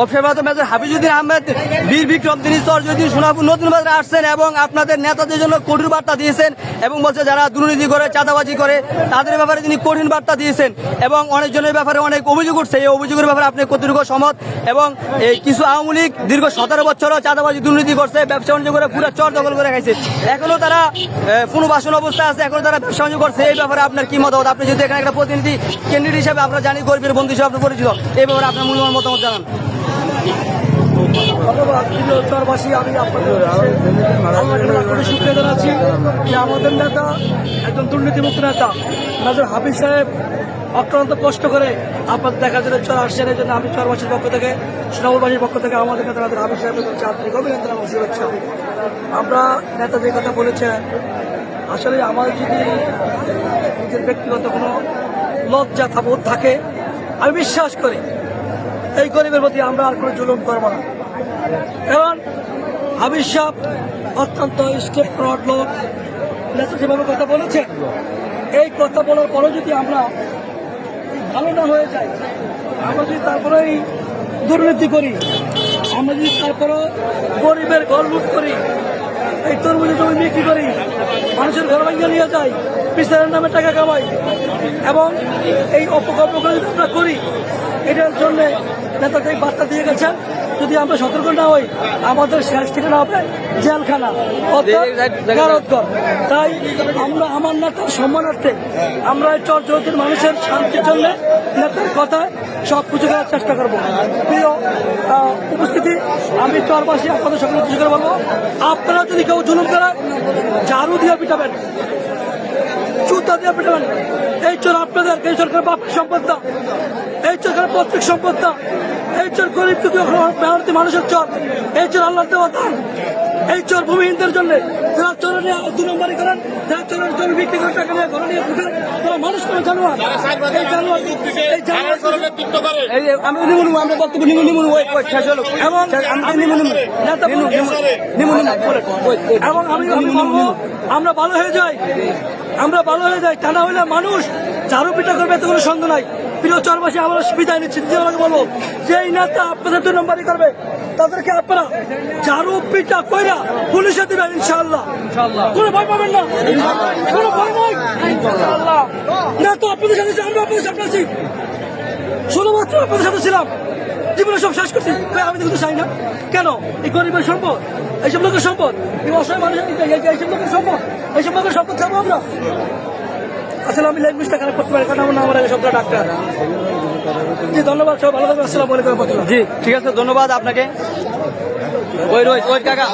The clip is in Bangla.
অবসরপ্রাপ্ত মেজর হাফিজুদ্দিন আহমেদ, বীর বিক্রম, তিনি চরজুদ্দিন সোনাপুর নতুন বাজারে আসছেন এবং আপনাদের নেতাদের জন্য কঠিন বার্তা দিয়েছেন এবং বলছে যারা দুর্নীতি করে, চাঁদাবাজি করে, তাদের ব্যাপারে তিনি কঠিন বার্তা দিয়েছেন এবং অনেকজনের ব্যাপারে অনেক অভিযোগ উঠছে। এই অভিযোগের ব্যাপারে আপনি কতটুকু সমত এবং এই কিছু আওয়ামী লীগ দীর্ঘ সতেরো বছরও চাঁদাবাজি, দুর্নীতি করছে, ব্যবসা বাণিজ্য করে পুরো চর দখল করে খাইছে এখনও তারা পুনর্বাসন অবস্থা আছে, এখনও তারা ব্যবসা বাণিজ্য করছে। এই ব্যাপারে আপনার কি মতামত? আপনি যদি এখানে একটা প্রতিনিধি ক্যান্ডিডেট হিসাবে আমরা জানি, গর্বের বন্ধু হিসাবে আপনি পরিচিত। এই ব্যাপারে আপনার মূল্যবান মতামত জানান। ধন্যবাদ। আমি আপনাদের কোটি শুক্রিয়া জানাচ্ছি আমাদের নেতা, একজন দুর্নীতিমুক্ত নেতা নাজর হাফিজ সাহেব অক্লান্ত কষ্ট করে আপনার দেখার জন্য চর আসছেন। এই জন্য আমি চরবাসীর পক্ষ থেকে সোনামুরবাসীর পক্ষ থেকে আমাদের নেতা নাজর হাফিজ সাহেবের কাছে আমরা নেতা যে কথা বলেছেন, আসলে আমার যদি নিজের ব্যক্তিগত কোনো লজ্জা থাকে, আমি বিশ্বাস করি এই গরিবের প্রতি আমরা আর কোনো জুলুম করব না। কারণ হাবিজ সাহ অত্যন্ত স্টেপ ফরওয়ার্ড লোক। নেতা যেভাবে কথা বলেছেন, এই কথা বলার পরেও যদি আমরা ভালো না হয়ে যাই, আমরা যদি তারপরে এই দুর্নীতি করি, আমরা যদি তারপরে গরিবের ঘর লুট করি, এই তরমুজের জমি বিক্রি করি, মানুষের ঘর ভেঙে নিয়ে যাই বিচারের নামে টাকা কামাই, এবং এই অপকর্মগুলো যদি আমরা করি এটার জন্য নেতাকে বার্তা দিয়ে গেছেন যদি আমরা সতর্ক না হই আমাদের শেষ ঠিকানা হবে জেলখানা। তাই আমরা আমার নেতার সম্মানার্থে আমরা চর জগতের মানুষের শান্তির জন্য নেতার কথা সব কিছু করার চেষ্টা করব প্রিয় উপস্থিতি আমি চরবাসী আপনাদের সকলে কিছু করে বলব আপনারা যদি কেউ জুলুম করে ঝাড়ু দিয়ে পিটাবেন জুতা দিয়ে পিটাবেন এই চোর আপনাদের এই সরকার বাপের সম্পদ না এই চোর পত্রিক সম্পদ না এই চোর গরিব দুঃখী মেহনতি মানুষের চর। এই চোর আল্লাহ দেওয়া দান। এই চোর ভূমিহীনদের জন্য যারা চোর নিয়ে দু নম্বরই করেন যারা চোরের জমি বিক্রি করে টাকা নিয়ে ঘরে নিয়ে উঠেন তারা মানুষ জানোয়ার। এই জানোয়ার এই এবং আমি বলব আমরা ভালো হয়ে যাই আমরা ভালো হয়ে যাই তা না হলে মানুষ ঝাড়ু পিঠা করবে এত কোনো সন্দেহ নাই। প্রিয় চরবাসী আমরা বিদায় নিচ্ছি। নিজের আমাকে বলব যে এই নেতা আপনাদের দুই নম্বরই করবে তাদেরকে আপনারা ঝাড়ু পিঠা কইরা পুলিশে দিবেন ইনশাআল্লাহ। কোনো ভয় পাবেন না। কোনো ভয় নাই। নেতা আপনাদের সাথে আমরা আপনাদের সাথে আছি। বছর আপনাদের সাথে ছিলাম। জীবনে সব শেষ করছি। আমি তো কিছু চাই না। কেন? এই গরিবের সম্পদ এইসব লোকের সম্পদ। এই অসহায় মানুষের এই- এই- এইসব লোকের সম্পদ এইসব লোকের সম্পদ খাব আমরা। আসলে আমি ল্যাঙ্গুয়েজটা কানেক্ট করতে পারি, কারণ আমার নাম আগে শব্দ ডাক্তার। জি, ধন্যবাদ সব ভালো থাকবেন, আসসালামু জি, ঠিক আছে, ধন্যবাদ আপনাকে। ওই রোজ ওই কাকা।